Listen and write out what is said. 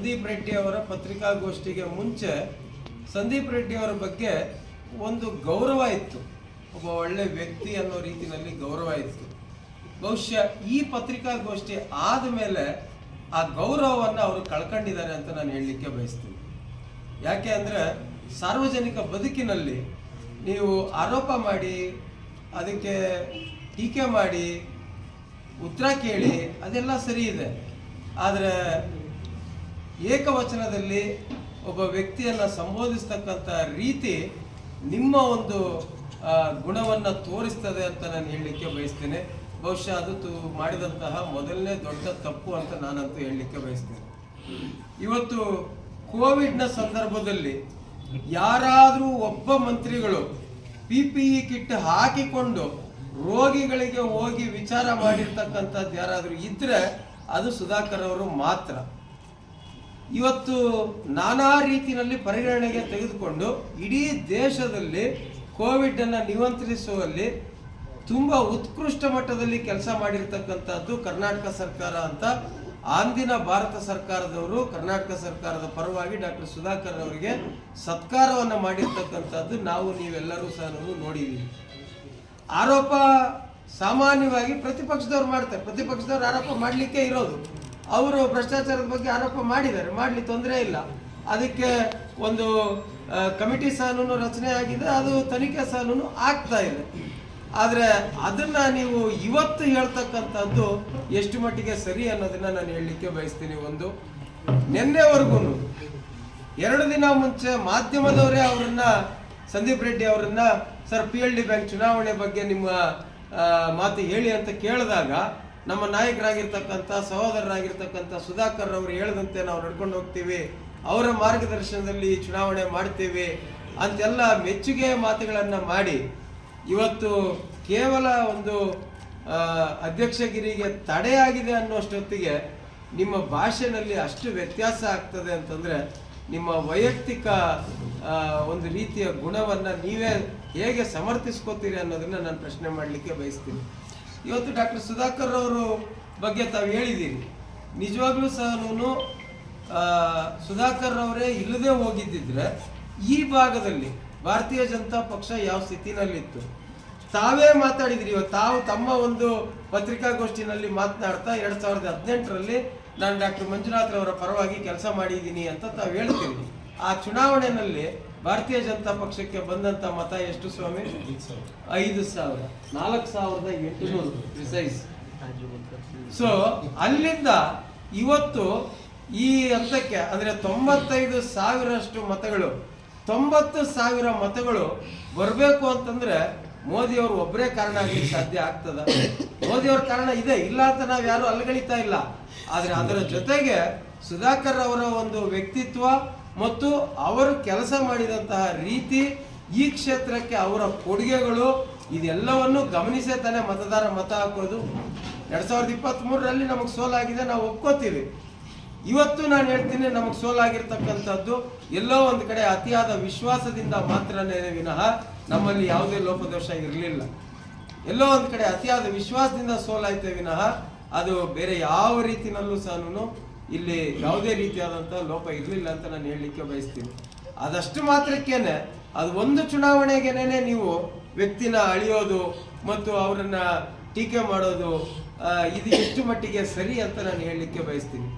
ಸಂದೀಪ್ ರೆಡ್ಡಿ ಅವರ ಪತ್ರಿಕಾಗೋಷ್ಠಿಗೆ ಮುಂಚೆ ಸಂದೀಪ್ ರೆಡ್ಡಿ ಅವರ ಬಗ್ಗೆ ಒಂದು ಗೌರವ ಇತ್ತು. ಒಬ್ಬ ಒಳ್ಳೆ ವ್ಯಕ್ತಿ ಅನ್ನೋ ರೀತಿಯಲ್ಲಿ ಗೌರವ ಇತ್ತು. ಬಹುಶಃ ಈ ಪತ್ರಿಕಾಗೋಷ್ಠಿ ಆದ ಮೇಲೆ ಆ ಗೌರವವನ್ನು ಅವರು ಕಳ್ಕೊಂಡಿದ್ದಾರೆ ಅಂತ ನಾನು ಹೇಳಲಿಕ್ಕೆ ಬಯಸ್ತೀನಿ. ಯಾಕೆ ಅಂದರೆ ಸಾರ್ವಜನಿಕ ಬದುಕಿನಲ್ಲಿ ನೀವು ಆರೋಪ ಮಾಡಿ, ಅದಕ್ಕೆ ಟೀಕೆ ಮಾಡಿ, ಉತ್ತರ ಕೇಳಿ ಅದೆಲ್ಲ ಸರಿ ಇದೆ. ಆದರೆ ಏಕವಚನದಲ್ಲಿ ಒಬ್ಬ ವ್ಯಕ್ತಿಯನ್ನು ಸಂಬೋಧಿಸ್ತಕ್ಕಂಥ ರೀತಿ ನಿಮ್ಮ ಒಂದು ಗುಣವನ್ನು ತೋರಿಸ್ತದೆ ಅಂತ ನಾನು ಹೇಳಲಿಕ್ಕೆ ಬಯಸ್ತೇನೆ. ಬಹುಶಃ ಅದು ತು- ಮಾಡಿದಂತಹ ಮೊದಲನೇ ದೊಡ್ಡ ತಪ್ಪು ಅಂತ ನಾನಂತೂ ಹೇಳಲಿಕ್ಕೆ ಬಯಸ್ತೇನೆ. ಇವತ್ತು ಕೋವಿಡ್ನ ಸಂದರ್ಭದಲ್ಲಿ ಯಾರಾದರೂ ಒಬ್ಬ ಮಂತ್ರಿಗಳು ಪಿ ಪಿ ಇ ಕಿಟ್ ಹಾಕಿಕೊಂಡು ರೋಗಿಗಳಿಗೆ ಹೋಗಿ ವಿಚಾರ ಮಾಡಿರ್ತಕ್ಕಂಥದ್ದು ಯಾರಾದರೂ ಇದ್ದರೆ ಅದು ಸುಧಾಕರ್ ಅವರು ಮಾತ್ರ. ಇವತ್ತು ನಾನಾ ರೀತಿಯಲ್ಲಿ ಪರಿಗಣನೆಗೆ ತೆಗೆದುಕೊಂಡು ಇಡೀ ದೇಶದಲ್ಲಿ ಕೋವಿಡ್ ಅನ್ನು ನಿಯಂತ್ರಿಸುವಲ್ಲಿ ತುಂಬ ಉತ್ಕೃಷ್ಟ ಮಟ್ಟದಲ್ಲಿ ಕೆಲಸ ಮಾಡಿರ್ತಕ್ಕಂಥದ್ದು ಕರ್ನಾಟಕ ಸರ್ಕಾರ ಅಂತ ಅಂದಿನ ಭಾರತ ಸರ್ಕಾರದವರು, ಕರ್ನಾಟಕ ಸರ್ಕಾರದ ಪರವಾಗಿ ಡಾಕ್ಟರ್ ಸುಧಾಕರ್ ಅವರಿಗೆ ಸತ್ಕಾರವನ್ನು ಮಾಡಿರ್ತಕ್ಕಂಥದ್ದು ನಾವು ನೀವೆಲ್ಲರೂ ಸಹ ನಾವು ನೋಡಿದ್ದೀವಿ. ಆರೋಪ ಸಾಮಾನ್ಯವಾಗಿ ಪ್ರತಿಪಕ್ಷದವ್ರು ಮಾಡ್ತಾರೆ. ಪ್ರತಿಪಕ್ಷದವ್ರು ಆರೋಪ ಮಾಡಲಿಕ್ಕೆ ಇರೋದು. ಅವರು ಭ್ರಷ್ಟಾಚಾರದ ಬಗ್ಗೆ ಆರೋಪ ಮಾಡಿದ್ದಾರೆ. ಮಾಡಲಿ ತೊಂದರೆ ಇಲ್ಲ. ಅದಕ್ಕೆ ಒಂದು ಕಮಿಟಿ ಸಾಲೂನು ರಚನೆ ಆಗಿದೆ. ಅದು ತನಿಖೆ ಸಾಲೂನು ಆಗ್ತಾ ಇದೆ. ಆದರೆ ಅದನ್ನ ನೀವು ಇವತ್ತು ಹೇಳ್ತಕ್ಕಂಥದ್ದು ಎಷ್ಟು ಮಟ್ಟಿಗೆ ಸರಿ ಅನ್ನೋದನ್ನ ನಾನು ಹೇಳಲಿಕ್ಕೆ ಬಯಸ್ತೀನಿ. ಒಂದು, ನಿನ್ನೆವರೆಗೂ ಎರಡು ದಿನ ಮುಂಚೆ ಮಾಧ್ಯಮದವರೇ ಅವರನ್ನ, ಸಂದೀಪ್ ರೆಡ್ಡಿ ಅವರನ್ನ, sir, P L D bank ಚುನಾವಣೆ ಬಗ್ಗೆ ನಿಮ್ಮ ಮಾತು ಹೇಳಿ ಅಂತ ಕೇಳಿದಾಗ ನಮ್ಮ ನಾಯಕರಾಗಿರ್ತಕ್ಕಂಥ ಸಹೋದರರಾಗಿರ್ತಕ್ಕಂಥ ಸುಧಾಕರ್ ಅವರು ಹೇಳಿದಂತೆ ನಾವು ನಡ್ಕೊಂಡು ಹೋಗ್ತೀವಿ. ಅವರ ಮಾರ್ಗದರ್ಶನದಲ್ಲಿ ಚುನಾವಣೆ ಮಾಡ್ತೀವಿ ಅಂತೆಲ್ಲ ಮೆಚ್ಚುಗೆ ಮಾತುಗಳನ್ನು ಮಾಡಿ ಇವತ್ತು ಕೇವಲ ಒಂದು ಅಧ್ಯಕ್ಷಗಿರಿಗೆ ತಡೆಯಾಗಿದೆ ಅನ್ನೋಷ್ಟೊತ್ತಿಗೆ ನಿಮ್ಮ ಭಾಷೆನಲ್ಲಿ ಅಷ್ಟು ವ್ಯತ್ಯಾಸ ಆಗ್ತದೆ ಅಂತಂದರೆ ನಿಮ್ಮ ವೈಯಕ್ತಿಕ ಒಂದು ರೀತಿಯ ಗುಣವನ್ನು ನೀವೇ ಹೇಗೆ ಸಮರ್ಥಿಸ್ಕೋತೀರಿ ಅನ್ನೋದನ್ನ ನಾನು ಪ್ರಶ್ನೆ ಮಾಡಲಿಕ್ಕೆ ಬಯಸ್ತೀನಿ. ಇವತ್ತು ಡಾಕ್ಟರ್ ಸುಧಾಕರ್ ಅವರು ಬಗ್ಗೆ ತಾವು ಹೇಳಿದ್ದೀರಿ. ನಿಜವಾಗ್ಲೂ ಸಹ ಸುಧಾಕರ್ ಅವರೇ ಇಲ್ಲದೆ ಹೋಗಿದ್ದಿದ್ರೆ ಈ ಭಾಗದಲ್ಲಿ ಭಾರತೀಯ ಜನತಾ ಪಕ್ಷ ಯಾವ ಸ್ಥಿತಿನಲ್ಲಿತ್ತು? ತಾವೇ ಮಾತಾಡಿದ್ರಿ ಇವತ್ತು ತಾವು ತಮ್ಮ ಒಂದು ಪತ್ರಿಕಾಗೋಷ್ಠಿನಲ್ಲಿ ಮಾತನಾಡ್ತಾ ಎರಡ್ ಸಾವಿರದ ಹದಿನೆಂಟರಲ್ಲಿ ನಾನು ಡಾಕ್ಟರ್ ಮಂಜುನಾಥ್ ಅವರ ಪರವಾಗಿ ಕೆಲಸ ಮಾಡಿದ್ದೀನಿ ಅಂತ ತಾವು ಹೇಳ್ತೀರಿ. ಆ ಚುನಾವಣೆಯಲ್ಲಿ ಭಾರತೀಯ ಜನತಾ ಪಕ್ಷಕ್ಕೆ ಬಂದಂತ ಮತ ಎಷ್ಟು ಸ್ವಾಮಿ? ಐದು ಸಾವಿರ. ನಾಲ್ಕು ಸಾವಿರದ ಎಂಟುನೂರು ಸೊ ಅಲ್ಲಿಂದ ಇವತ್ತು ಈ ಹಂತಕ್ಕೆ, ಅಂದ್ರೆ ತೊಂಬತ್ತೈದು ಸಾವಿರಷ್ಟು ಮತಗಳು, ತೊಂಬತ್ತು ಸಾವಿರ ಮತಗಳು ಬರಬೇಕು ಅಂತಂದ್ರೆ ಮೋದಿ ಅವರು ಒಬ್ಬರೇ ಕಾರಣ ಆಗ್ಲಿಕ್ಕೆ ಸಾಧ್ಯ ಆಗ್ತದ? ಮೋದಿ ಅವ್ರ ಕಾರಣ ಇದೆ, ಇಲ್ಲ ಅಂತ ನಾವು ಯಾರು ಅಲ್ಗಳಿತಾ ಇಲ್ಲ. ಆದ್ರೆ ಅದರ ಜೊತೆಗೆ ಸುಧಾಕರ್ ಅವರ ಒಂದು ವ್ಯಕ್ತಿತ್ವ ಮತ್ತು ಅವರು ಕೆಲಸ ಮಾಡಿದಂತಹ ರೀತಿ ಈ ಕ್ಷೇತ್ರಕ್ಕೆ ಅವರ ಕೊಡುಗೆಗಳು ಇದೆಲ್ಲವನ್ನು ಗಮನಿಸೇ ತಾನೇ ಮತದಾರ ಮತ ಹಾಕೋದು. ಎರಡ್ ಸಾವಿರದ ಇಪ್ಪತ್ತ್ ಮೂರರಲ್ಲಿ ನಮಗೆ ಸೋಲಾಗಿದೆ, ನಾವು ಒಪ್ಕೋತೀವಿ. ಇವತ್ತು ನಾನು ಹೇಳ್ತೀನಿ, ನಮಗೆ ಸೋಲಾಗಿರ್ತಕ್ಕಂಥದ್ದು ಎಲ್ಲೋ ಒಂದು ಕಡೆ ಅತಿಯಾದ ವಿಶ್ವಾಸದಿಂದ ಮಾತ್ರನೇ ವಿನಃ ನಮ್ಮಲ್ಲಿ ಯಾವುದೇ ಲೋಪದೋಷ ಇರಲಿಲ್ಲ. ಎಲ್ಲೋ ಒಂದು ಕಡೆ ಅತಿಯಾದ ವಿಶ್ವಾಸದಿಂದ ಸೋಲಾಯ್ತೆ ವಿನಃ ಅದು ಬೇರೆ ಯಾವ ರೀತಿನಲ್ಲೂ ಸಹ ಇಲ್ಲಿ ಯಾವುದೇ ರೀತಿಯಾದಂಥ ಲೋಪ ಇರಲಿಲ್ಲ ಅಂತ ನಾನು ಹೇಳಲಿಕ್ಕೆ ಬಯಸ್ತೀನಿ. ಅದಷ್ಟು ಮಾತ್ರಕ್ಕೇನೆ ಅದು ಒಂದು ಚುನಾವಣೆಗೆನೇ ನೀವು ವ್ಯಕ್ತಿನ ಅಳಿಯೋದು ಮತ್ತು ಅವರನ್ನ ಟೀಕೆ ಮಾಡೋದು ಇದು ಎಷ್ಟು ಮಟ್ಟಿಗೆ ಸರಿ ಅಂತ ನಾನು ಹೇಳಲಿಕ್ಕೆ ಬಯಸ್ತೀನಿ.